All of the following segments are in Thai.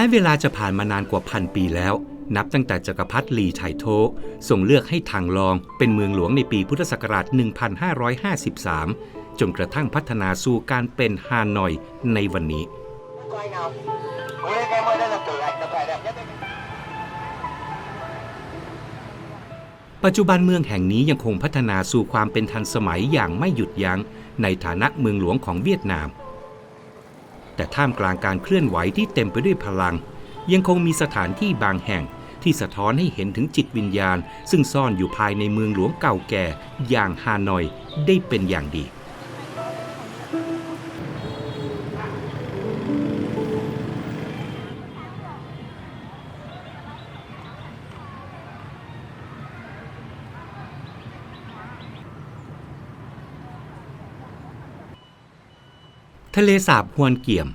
แม้เวลาจะผ่านมานานกว่าพันปีแล้ว นับตั้งแต่จักรพรรดิลีไถโททรงเลือกให้ทางลองเป็นเมืองหลวงในปีพุทธศักราช 1553 จนกระทั่งพัฒนาสู่การเป็นฮานอยในวันนี้ ปัจจุบันเมืองแห่งนี้ยังคงพัฒนาสู่ความเป็นทันสมัยอย่างไม่หยุดยัง้งในฐานะเมืองหลวงของเวียดนาม แต่ท่ามกลางการเคลื่อนไหวที่เต็มไปด้วยพลัง ยังคงมีสถานที่บางแห่งที่สะท้อนให้เห็นถึงจิตวิญญาณ ซึ่งซ่อนอยู่ภายในเมืองหลวงเก่าแก่อย่างฮานอยได้เป็นอย่างดี ทะเลสาบฮวนเกี่ยม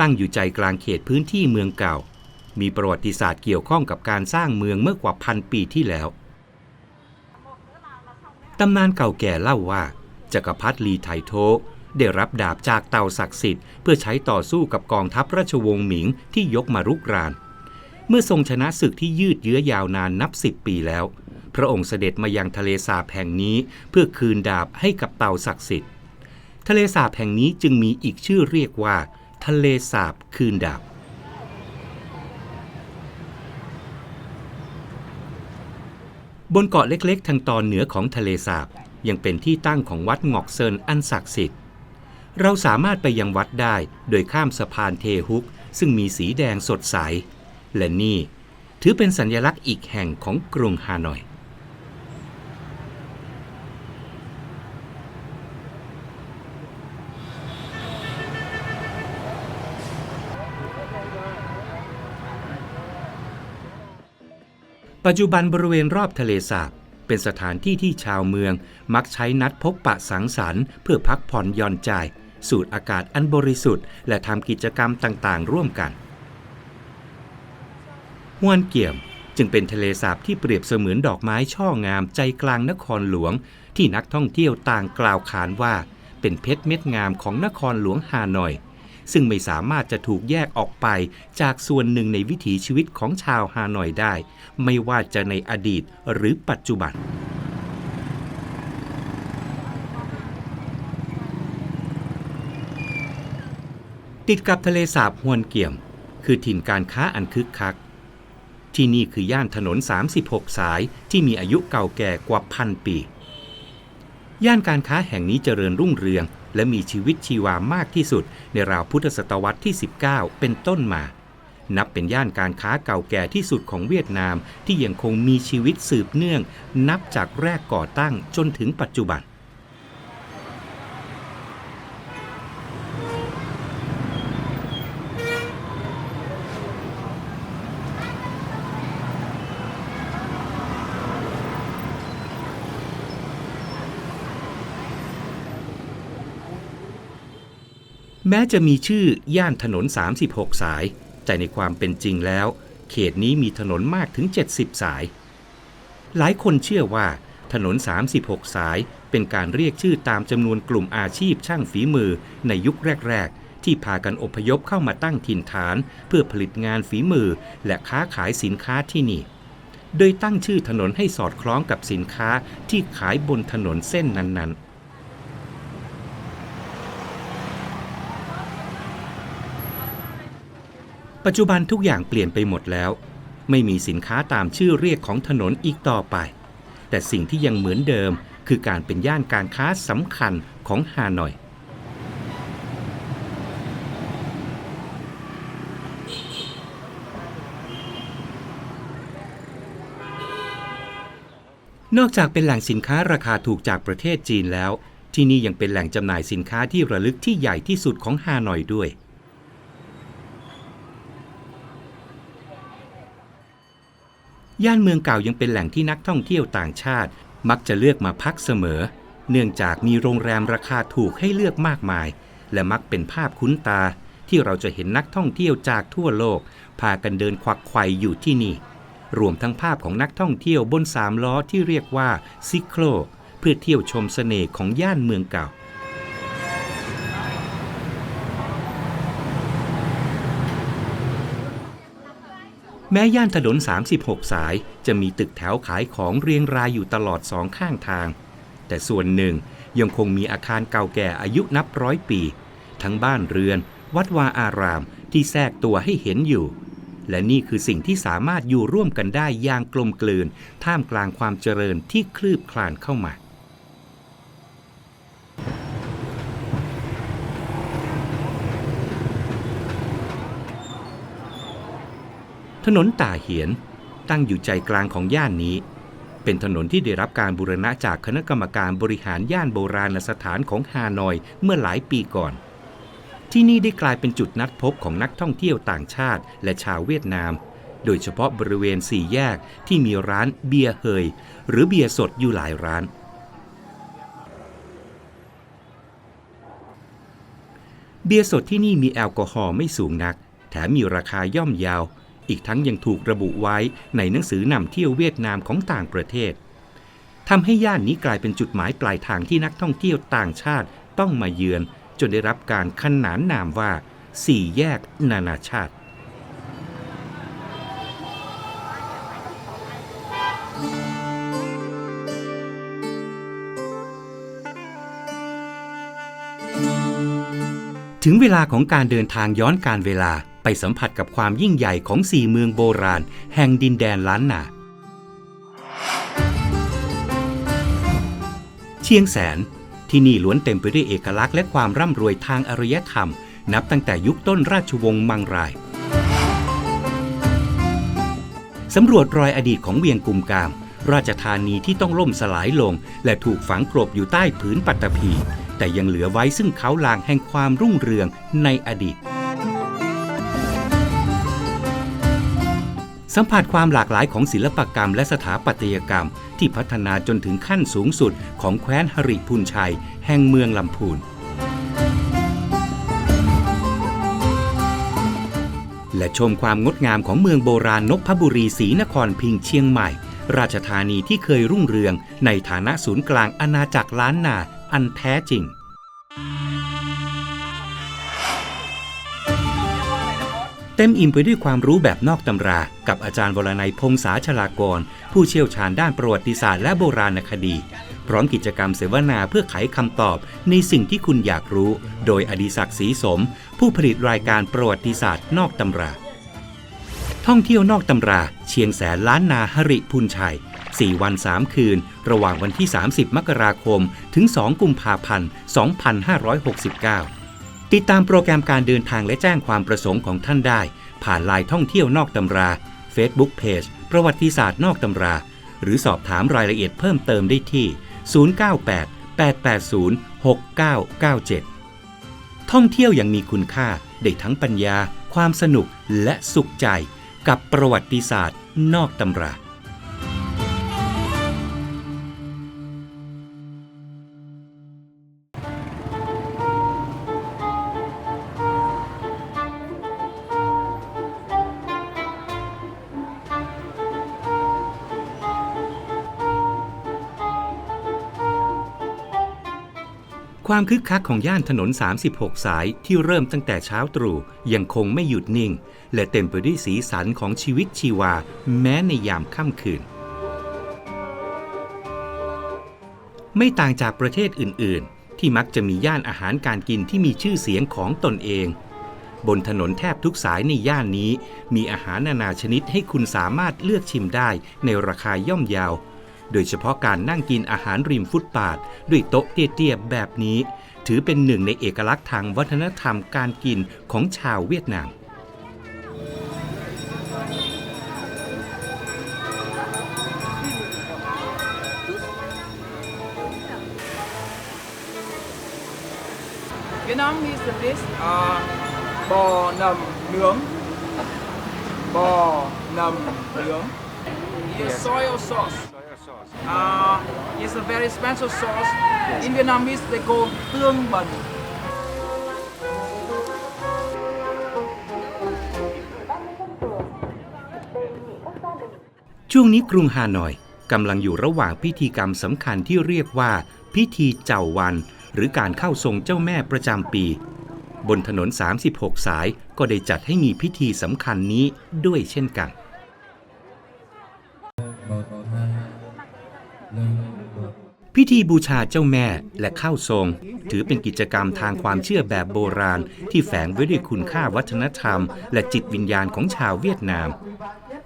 ตั้งอยู่ใจกลางเขตพื้นที่เมืองเก่า มีประวัติศาสตร์เกี่ยวข้องกับการสร้างเมืองเมื่อกว่าพันปีที่แล้ว ตำนานเก่าแก่เล่าว่าจักรพรรดิลีไถโทได้รับดาบจากเต่าศักดิ์สิทธิ์เพื่อใช้ต่อสู้กับกองทัพราชวงศ์หมิงที่ยกมารุกราน เมื่อทรงชนะศึกที่ยืดเยื้อยาวนานนับสิบปีแล้ว พระองค์เสด็จมายังทะเลสาบแห่งนี้เพื่อคืนดาบให้กับเต่าศักดิ์สิทธิ์ ทะเลสาบแห่งนี้จึงมีอีกชื่อเรียกว่า ทะเลสาบคืนดาบบนเกาะเล็กๆ ทางตอนเหนือของทะเลสาบยังเป็นที่ตั้งของวัดงอกเซินอันศักดิ์สิทธิ์ เราสามารถไปยังวัดได้โดยข้ามสะพานเทฮุก ซึ่งมีสีแดงสดใส และนี่ ถือเป็นสัญลักษณ์อีกแห่งของกรุงฮานอย ปัจจุบันบริเวณรอบทะเลสาบเป็นสถานที่ที่ชาวเมืองมักใช้นัดพบปะสังสรรค์เพื่อพักผ่อนหย่อนใจ สูดอากาศอันบริสุทธิ์ และทำกิจกรรมต่างๆ ร่วมกันฮวนเกี่ยมจึงเป็นทะเลสาบที่เปรียบเสมือนดอกไม้ช่องามใจกลางนครหลวง ที่นักท่องเที่ยวต่างกล่าวขานว่า เป็นเพชรเม็ดงามของนครหลวงฮานอย ซึ่งไม่สามารถจะถูกแยกออกไปจากส่วนหนึ่งในวิถีชีวิตของชาวฮานอยได้ ไม่ว่าจะในอดีตหรือปัจจุบันติดกับทะเลสาบฮวนเกี่ยม คือถิ่นการค้าอันคึกคัก ที่นี่คือย่านถนน 36 สายที่มีอายุเก่าแก่กว่าพันปี ย่านการค้าแห่งนี้เจริญรุ่งเรือง และมีชีวิตชีวามากที่สุด ในราวพุทธศตวรรษที่ 19 เป็นต้นมา นับเป็นย่านการค้าเก่าแก่ที่สุดของเวียดนามที่ยังคงมีชีวิตสืบเนื่อง นับจากแรกก่อตั้งจนถึงปัจจุบัน แม้จะมีชื่อย่านถนน 36 สาย แต่ในความเป็นจริงแล้ว เขตนี้มีถนนมากถึง 70 สาย หลายคนเชื่อว่า ถนน 36 สายเป็นการเรียกชื่อตามจำนวนกลุ่มอาชีพช่างฝีมือในยุคแรก ๆ ที่พากันอพยพเข้ามาตั้งถิ่นฐาน เพื่อผลิตงานฝีมือและค้าขายสินค้าที่นี่ โดยตั้งชื่อถนนให้สอดคล้องกับสินค้าที่ขายบนถนนเส้นนั้นๆ ปัจจุบันทุกอย่างเปลี่ยนไปหมดแล้ว ไม่มีสินค้าตามชื่อเรียกของถนนอีกต่อไป แต่สิ่งที่ยังเหมือนเดิมคือการเป็นย่านการค้าสำคัญของฮานอย นอกจากเป็นแหล่งสินค้าราคาถูกจากประเทศจีนแล้ว ที่นี่ยังเป็นแหล่งจำหน่ายสินค้าที่ระลึกที่ใหญ่ที่สุดของฮานอยด้วย ย่านเมืองเก่ายังเป็นแหล่งที่นักท่องเที่ยวต่างชาติ มักจะเลือกมาพักเสมอ เนื่องจากมีโรงแรมราคาถูกให้เลือกมากมาย และมักเป็นภาพคุ้นตา ที่เราจะเห็นนักท่องเที่ยวจากทั่วโลก พากันเดินควักไขว่อยู่ที่นี่ รวมทั้งภาพของนักท่องเที่ยวบนสามล้อที่เรียกว่าซิโคลเพื่อเที่ยวชมเสน่ห์ของย่านเมืองเก่า แม้ย่านถนน 36 สายจะมีตึกแถวขายของเรียงรายอยู่ตลอดสองข้างทาง แต่ส่วนหนึ่งยังคงมีอาคารเก่าแก่อายุนับร้อยปี ทั้งบ้านเรือน วัดวาอารามที่แทรกตัวให้เห็นอยู่ และนี่คือสิ่งที่สามารถอยู่ร่วมกันได้อย่างกลมกลืน ท่ามกลางความเจริญที่คลืบคลานเข้ามา ถนนตาเหียนตั้งอยู่ใจกลางของย่านนี้ เป็นถนนที่ได้รับการบูรณะจากคณะกรรมการบริหารย่านโบราณสถานของฮานอยเมื่อหลายปีก่อน ที่นี่ได้กลายเป็นจุดนัดพบของนักท่องเที่ยวต่างชาติ และชาวเวียดนาม โดยเฉพาะบริเวณสี่แยกที่มีร้านเบียร์เฮย หรือเบียร์สดอยู่หลายร้านเบียร์สดที่นี่มีแอลกอฮอล์ไม่สูงนัก แถมมีราคาย่อมเยาว อีกทั้งยังถูกระบุไว้ในหนังสือนำเที่ยวเวียดนามของต่างประเทศทำให้ย่านนี้กลายเป็นจุดหมายปลายทางที่นักท่องเที่ยวต่างชาติต้องมาเยือน จนได้รับการขนานนามว่า สี่แยกนานาชาติถึงเวลาของการเดินทางย้อนการเวลา ไปสัมผัสกับความยิ่งใหญ่ของสี่เมืองโบราณ แห่งดินแดนล้านนา เชียงแสนที่นี่ล้วนเต็มไปด้วยเอกลักษณ์และความร่ำรวยทางอารยธรรม นับตั้งแต่ยุคต้นราชวงศ์มังราย สำรวจรอยอดีตของเวียงกุมกาม ราชธานีที่ต้องล่มสลายลง และถูกฝังกลบอยู่ใต้ผืนปัตตภีแต่ยังเหลือไว้ซึ่งเขาลางแห่งความรุ่งเรืองในอดีต สัมผัสความหลากหลายของศิลปกรรมและสถาปัตยกรรม ที่พัฒนาจนถึงขั้นสูงสุดของแคว้นหริพูนชัย แห่งเมืองลำพูน และชมความงดงามของเมืองโบราณนพบุรีศรีนครพิงเชียงใหม่ ราชธานีที่เคยรุ่งเรืองในฐานะศูนย์กลางอาณาจักรล้านนาอันแท้จริง ต็มอิ่มไปด้วยความรู้แบบนอกตำรา กับอาจารย์วรนัยพงษาชลากร ผู้เชี่ยวชาญด้านประวัติศาสตร์และโบราณคดี พร้อมกิจกรรมเสวนาเพื่อไขคำตอบในสิ่งที่คุณอยากรู้ โดยอดิศักดิ์ศรีสม ผู้ผลิตรายการประวัติศาสตร์นอกตำรา ท่องเที่ยวนอกตำรา เชียงแสนล้านนาหริพุนชัย 4 วัน 3 คืน ระหว่างวันที่ 30 มกราคม ถึง 2 กุมภาพันธ์ 2569 ติดตามโปรแกรมการเดินทางและแจ้งความประสงค์ของท่านได้ ผ่านไลน์ท่องเที่ยวนอกตำรา Facebook Page ประวัติศาสตร์นอกตำรา หรือสอบถามรายละเอียดเพิ่มเติมได้ที่ 098 880 6997 ท่องเที่ยวอย่างมีคุณค่าได้ทั้งปัญญา ความสนุกและสุขใจ กับประวัติศาสตร์นอกตำรา ความคึกคักของย่านถนน 36 สายที่เริ่มตั้งแต่เช้าตรู่ยังคงไม่หยุดนิ่ง และเต็มไปด้วยสีสันของชีวิตชีวา แม้ในยามค่ำคืน ไม่ต่างจากประเทศอื่น ๆ ที่มักจะมีย่านอาหารการกินที่มีชื่อเสียงของตนเอง บนถนนแทบทุกสายในย่านนี้ มีอาหารนานาชนิดให้คุณสามารถเลือกชิมได้ในราคาย่อมเยาว โดยเฉพาะการนั่งกินอาหารริมฟุตปาดด้วยโต๊ะเตี้ยๆแบบนี้ ถือเป็นหนึ่งในเอกลักษณ์ทางวัฒนธรรมการกินของชาวเวียดนาม Việt Nam is the dish uh, bò nầm nướng bò nầm nướng yes. soy sauce uh, it's a very special sauce in Vietnamese they call tương bần ช่วงนี้กรุงฮานอยกำลังอยู่ระหว่างพิธีกรรมสำคัญที่เรียกว่า พิธีเจ้าวัน หรือการเข้าทรงเจ้าแม่ประจำปี บนถนน 36 สายก็ได้จัดให้มีพิธีสำคัญนี้ด้วยเช่นกัน พิธีบูชาเจ้าแม่และเข้าทรง ถือเป็นกิจกรรมทางความเชื่อแบบโบราณ ที่แฝงไว้ด้วยคุณค่าวัฒนธรรม และจิตวิญญาณของชาวเวียดนาม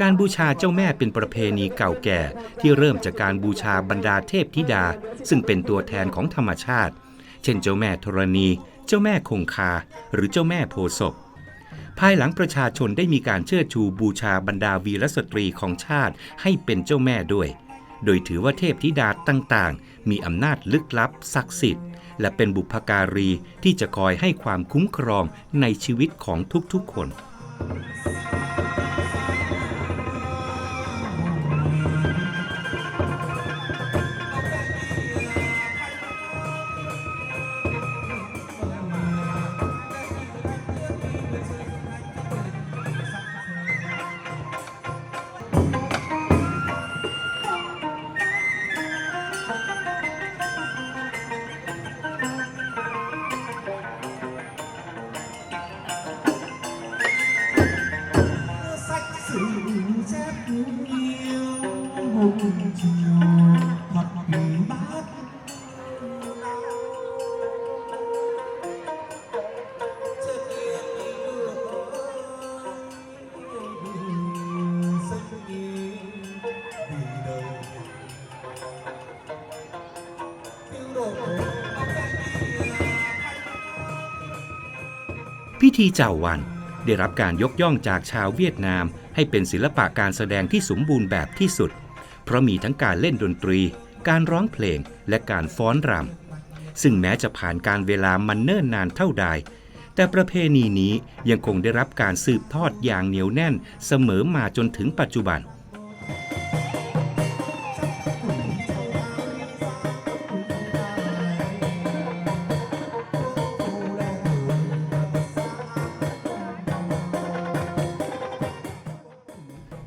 การบูชาเจ้าแม่เป็นประเพณีเก่าแก่ ที่เริ่มจากการบูชาบรรดาเทพธิดา ซึ่งเป็นตัวแทนของธรรมชาติ เช่นเจ้าแม่ธรณี เจ้าแม่คงคา หรือเจ้าแม่โพศพภายหลังประชาชนได้มีการเชิดชูบูชาบรรดาวีรสตรีของชาติให้เป็นเจ้าแม่ด้วย โดยถือว่าเทพธิดาต่างๆ มีอำนาจลึกลับศักดิ์สิทธิ์ และเป็นบุพการีที่จะคอยให้ความคุ้มครองในชีวิตของทุกๆคน พิธีเจ้าวัน ได้รับการยกย่องจากชาวเวียดนาม ให้เป็นศิลปะการแสดงที่สมบูรณ์แบบที่สุด เพราะมีทั้งการเล่นดนตรี การร้องเพลงและการฟ้อนรำซึ่งแม้จะผ่านการเวลามันเนิ่นนานเท่าใด แต่ประเพณีนี้ยังคงได้รับการสืบทอดอย่างเหนียวแน่นเสมอมาจนถึงปัจจุบัน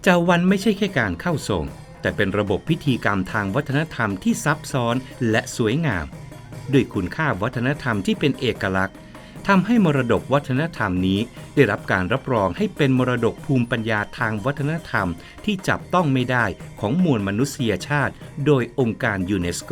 เจ้าวันไม่ใช่แค่การเข้าทรง แต่เป็นระบบพิธีกรรมทางวัฒนธรรมที่ซับซ้อนและสวยงาม ด้วยคุณค่าวัฒนธรรมที่เป็นเอกลักษณ์ทำให้มรดกวัฒนธรรมนี้ ได้รับการรับรองให้เป็นมรดกภูมิปัญญาทางวัฒนธรรมที่จับต้องไม่ได้ของมวลมนุษยชาติ โดยองค์การยูเนสโก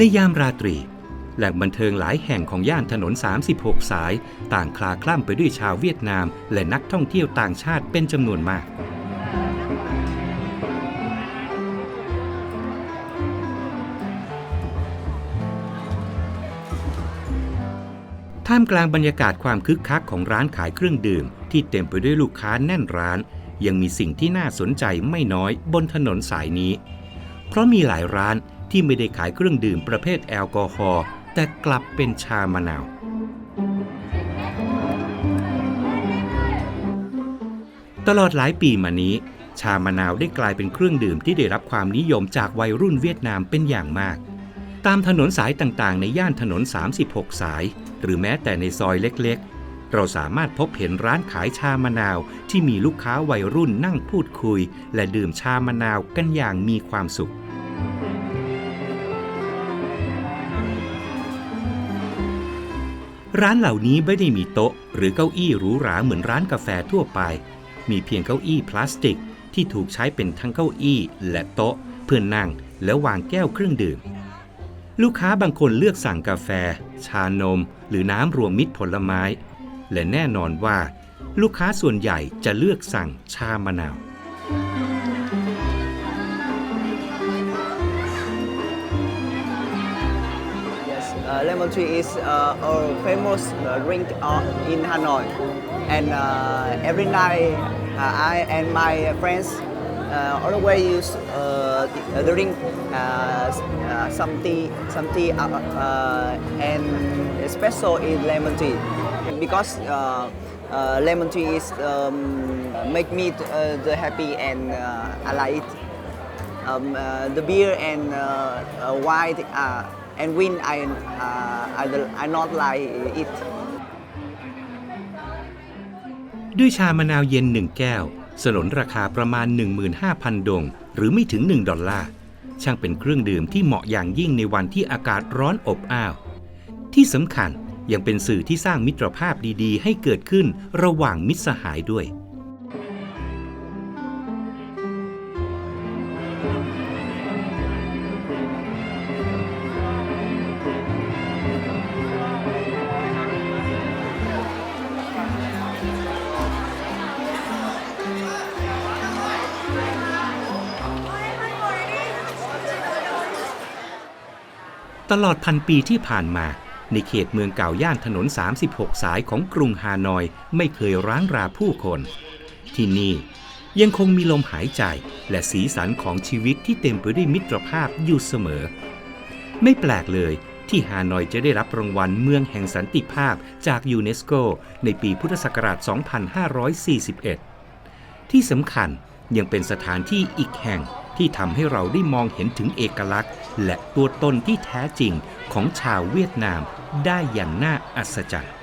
ในยามราตรี แหล่งบันเทิงหลายแห่งของย่านถนน 36 สาย ต่างคลาคล่ำไปด้วยชาวเวียดนาม และนักท่องเที่ยวต่างชาติเป็นจำนวนมาก ท่ามกลางบรรยากาศความคึกคักของร้านขายเครื่องดื่ม ที่เต็มไปด้วยลูกค้าแน่นร้าน ยังมีสิ่งที่น่าสนใจไม่น้อยบนถนนสายนี้ เพราะมีหลายร้าน ที่ไม่ได้ขายเครื่องดื่มประเภทแอลกอฮอล์แต่กลับเป็นชามะนาว ตลอดหลายปีมานี้ ชามะนาวได้กลายเป็นเครื่องดื่มที่ได้รับความนิยมจากวัยรุ่นเวียดนามเป็นอย่างมาก ตามถนนสายต่างๆ ในย่านถนน 36 สาย หรือแม้แต่ในซอยเล็กๆ เราสามารถพบเห็นร้านขายชามะนาวที่มีลูกค้าวัยรุ่นนั่งพูดคุย และดื่มชามะนาวกันอย่างมีความสุข ร้านเหล่านี้ไม่ได้มีโต๊ะ หรือเก้าอี้หรูหราเหมือนร้านกาแฟทั่วไป มีเพียงเก้าอี้พลาสติก ที่ถูกใช้เป็นทั้งเก้าอี้และโต๊ะ เพื่อนั่งและวางแก้วเครื่องดื่ม ลูกค้าบางคนเลือกสั่งกาแฟ ชานม หรือน้ำรวมมิตรผลไม้ และแน่นอนว่า ลูกค้าส่วนใหญ่จะเลือกสั่งชามะนาว uh, lemon tree is uh, a famous uh, drink uh, in Hanoi, and uh, every night uh, I and my friends uh, always use uh, drink uh, uh, some tea, some tea, uh, uh, and espresso is lemon tea because uh, uh, lemon tea is um, make me uh, the happy and uh, I like it. Um, uh, the beer and uh, uh, wine uh, and when I uh, I not like it ด้วยชามะนาวเย็นหนึ่งแก้ว สนนราคาประมาณ 15,000 ดง หรือไม่ถึง 1 ดอลลาร์ ช่างเป็นเครื่องดื่มที่เหมาะอย่างยิ่งในวันที่อากาศร้อนอบอ้าว ที่สำคัญยังเป็นสื่อที่สร้างมิตรภาพดีๆ ให้เกิดขึ้นระหว่างมิตรสหายด้วย ตลอดพันปีที่ผ่านมา ในเขตเมืองเก่าย่านถนน 36 สายของกรุงฮานอยไม่เคยร้างราผู้คน ที่นี่ยังคงมีลมหายใจและสีสันของชีวิตที่เต็มไปด้วยมิตรภาพอยู่เสมอ ไม่แปลกเลยที่ฮานอยจะได้รับรางวัลเมืองแห่งสันติภาพจากยูเนสโก ในปีพุทธศักราช 2541 ที่สำคัญยังเป็นสถานที่อีกแห่ง ที่ทำให้เราได้มองเห็นถึงเอกลักษณ์ และตัวตนที่แท้จริงของชาวเวียดนามได้อย่างน่าอัศจรรย์